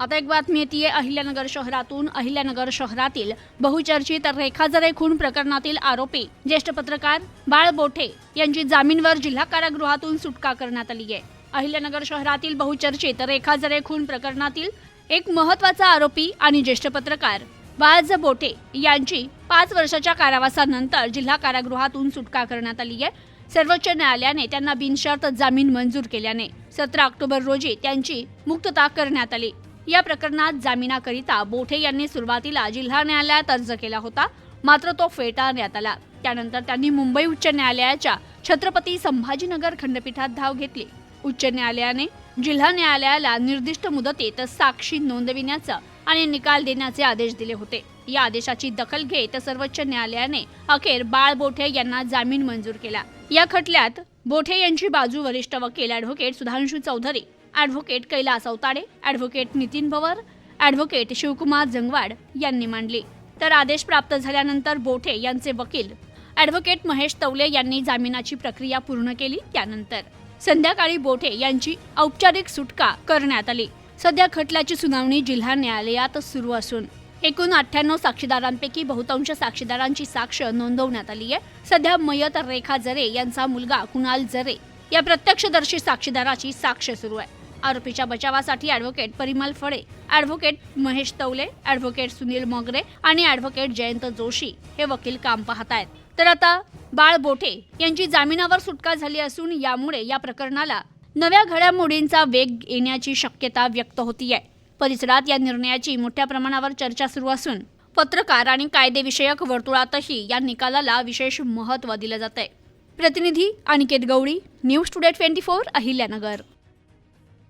आता एक बातमी येते अहिल्यानगर शहरातून अहिल्यानगर शहरातील बहुचर्चित रेखा जरे खून प्रकरणातील आरोपी ज्येष्ठ पत्रकार बाळ बोठे यांची जामीनवर जिल्हा कारागृहातून सुटका करण्यात आली आहे. अहिल्यानगर शहरातील बहुचर्चित रेखा जरे खून प्रकरणातील एक महत्त्वाचा आरोपी आणि ज्येष्ठ पत्रकार बाळज बोठे यांची पाच वर्षाच्या कारावासानंतर जिल्हा कारागृहातून सुटका करण्यात आली आहे. सर्वोच्च न्यायालयाने त्यांना बिनशर्त जामीन मंजूर केल्याने सतरा ऑक्टोबर रोजी त्यांची मुक्तता करण्यात आली. या प्रकरणात जामिनाकरिता बोठे यांनी सुरुवातीला जिल्हा न्यायालयात अर्ज केला होता. मात्र तो फेटाळण्यात आला. त्यानंतर त्यांनी मुंबई उच्च न्यायालयाच्या छत्रपती संभाजीनगर खंडपीठात धाव घेतली. उच्च न्यायालयाने जिल्हा न्यायालयाला निर्दिष्ट मुदतीत साक्षी नोंदविण्याचा आणि निकाल देण्याचे आदेश दिले होते. या आदेशाची दखल घेत सर्वोच्च न्यायालयाने अखेर बाळ बोठे यांना जामीन मंजूर केला. या खटल्यात बोठे यांची बाजू वरिष्ठ वकील advocate Sudhanshu Chaudhari advocate Kailas Awatade advocate Nitin Bhavar advocate Shivkumar Jangwad यांनी मांडली. तर आदेश प्राप्त झाल्यानंतर बोठे यांचे वकील ॲडव्होकेट महेश तवले यांनी जामिनाची प्रक्रिया पूर्ण केली त्यानंतर. संध्याकाळी बोठे यांची औपचारिक सुटका करण्यात आली. सध्या खटल्याची सुनावणी जिल्हा न्यायालयात सुरू असून एकूण अठ्ठ्याण्णव साक्षीदारांपैकी बहुतांश साक्षीदारांची साक्ष नोंदवण्यात आली आहे. सध्या मयत रेखा जरे यांचा मुलगा कुणाल जरे या प्रत्यक्षदर्शी साक्षीदाराची साक्ष सुरू आहे. आरोपीच्या बचावासाठी advocate Parimal Phale advocate Mahesh Tawale advocate Sunil Mogare आणि ॲडव्होकेट जयंत जोशी हे वकील काम पाहत आहेत तर आता बाळ बोठे यांची जामिनावर सुटका झाली असून यामुळे या प्रकरणाला नव्या घडामोडींचा वेग येण्याची शक्यता व्यक्त होती आहे परिसरात या निर्णयाची मोठ्या प्रमाणावर चर्चा सुरू असून पत्रकार आणि कायदेविषयक वर्तुळातही या निकालाला विशेष महत्त्व दिलं जात आहे प्रतिनिधी Aniket Gawali news today twenty four Ahilyanagar.